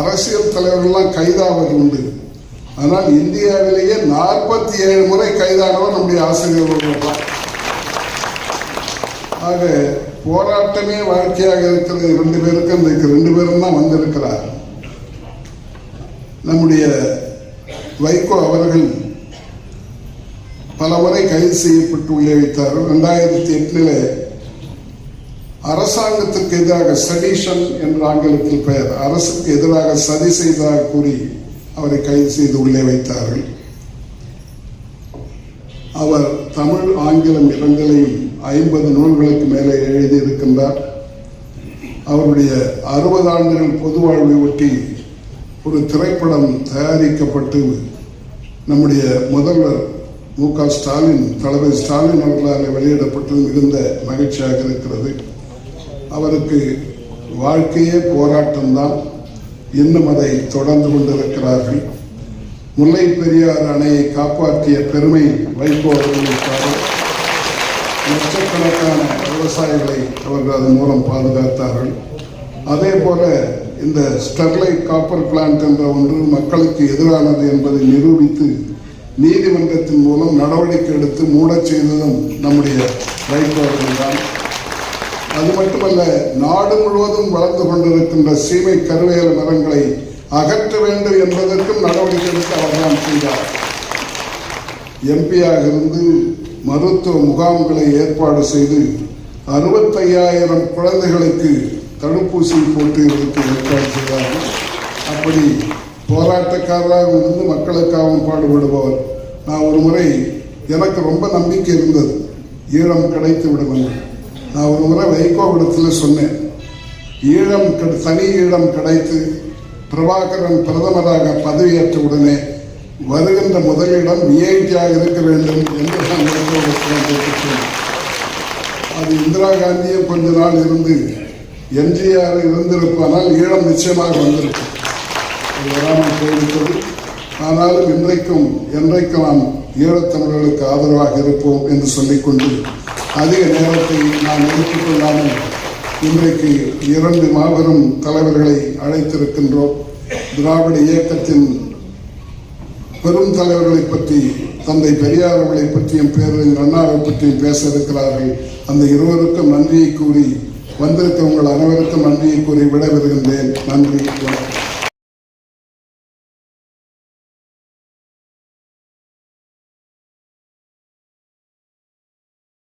அரசியல் தலைவர்கள்லாம் கைதாவது உண்டு ஆனால் இந்தியாவிலேயே நாற்பத்தி ஏழு முறை கைதானவர் நம்முடைய ஆசிரியர்கள் தான். ஆக போராட்டமே வாழ்க்கையாக இருக்கிறது. ரெண்டு பேருக்கு இந்த ரெண்டு பேரும் தான் வந்திருக்கிறார். நம்முடைய வைகோ அவர்கள் பல முறை கைது செய்யப்பட்டு உள்ளே வைத்தார் ரெண்டாயிரத்தி எட்டில் அரசாங்கத்துக்கு எதிராக சடிஷன் என்ற ஆங்கிலத்தில் பெயர். அரசுக்கு எதிராக சதி செய்ததாக கூறி அவரை கைது செய்து உள்ளே வைத்தார்கள். அவர் தமிழ் ஆங்கிலம் இரண்டிலையும் ஐம்பது நூல்களுக்கு மேலே எழுதியிருக்கின்றார். அவருடைய அறுபது ஆண்டுகள் பொது வாழ்வை ஒட்டி ஒரு திரைப்படம் தயாரிக்கப்பட்டு நம்முடைய முதல்வர் மு க ஸ்டாலின் தளபதி ஸ்டாலின் அவர்களால் வெளியிடப்பட்டது மிகுந்த மகிழ்ச்சியாக இருக்கிறது. அவருக்கு வாழ்க்கையே போராட்டம்தான். இன்னும் அதை தொடர்ந்து கொண்டிருக்கிறார்கள். முல்லை பெரியார் அணையை காப்பாற்றிய பெருமை வைகோ அவர்களுக்காக லட்சக்கணக்கான விவசாயிகளை அவர்கள் அதன் மூலம் பாதுகாத்தார்கள். அதே போல இந்த ஸ்டெர்லைட் காப்பர் பிளான்ட் என்ற ஒன்று மக்களுக்கு எதிரானது என்பதை நிரூபித்து நீதிமன்றத்தின் மூலம் நடவடிக்கை எடுத்து மூடச் செய்ததும் நம்முடைய வைகோ அவர்கள்தான். அது மட்டுமல்ல நாடு முழுவதும் வளர்ந்து கொண்டிருக்கின்ற சீமை கருவேல மரங்களை அகற்ற வேண்டும் என்பதற்கும் நடவடிக்கை எடுத்து அவர்தான் செய்தார். எம்பியாக இருந்து மருத்துவ முகாம்களை ஏற்பாடு செய்து அறுபத்தையாயிரம் குழந்தைகளுக்கு தடுப்பூசி போட்டு இதற்கு ஏற்பாடு செய்தார்கள் அப்படி போராட்டக்காரராக இருந்து மக்களுக்காகவும் பாடுபடுபவர். நான் ஒரு முறை எனக்கு ரொம்ப நம்பிக்கை இருந்தது. ஈழம் கிடைத்து விடும் என்று நான் ஒரு முறை வைகோவிடத்தில் சொன்னேன். ஈழம் தனி ஈழம் கிடைத்து பிரபாகரன் பிரதமராக பதவியேற்ற உடனே வருகின்ற முதலிடம் விஐடியாக இருக்க வேண்டும் என்று நான் சொன்னேன். அது இந்திரா காந்தியும் கொஞ்ச நாள் இருந்து எம்ஜிஆர் இருந்திருப்பானால் ஈழம் நிச்சயமாக வந்திருக்கும். அது வராமல் போயிருக்கிறது ஆனாலும் இன்றைக்கும் என்றைக்கும் நாம் ஈழத்தமிழர்களுக்கு ஆதரவாக இருப்போம் என்று சொல்லிக்கொண்டு அதிக நேரத்தை நான் எடுத்துக் கொள்ளாமல் இன்றைக்கு இரண்டு மாபெரும் தலைவர்களை அழைத்திருக்கின்றோம். திராவிட இயக்கத்தின் பெரும் தலைவர்களை பற்றி தந்தை பெரியார் அவர்களை பற்றியும் பேரறிஞர் அண்ணாவை பற்றியும் பேச இருக்கிறார்கள் அந்த இருவருக்கும் நன்றியை கூறி வந்திருக்க உங்கள் அனைவருக்கும் நன்றியை கூறி விடைபெறுகின்றேன். நன்றி வணக்கம்.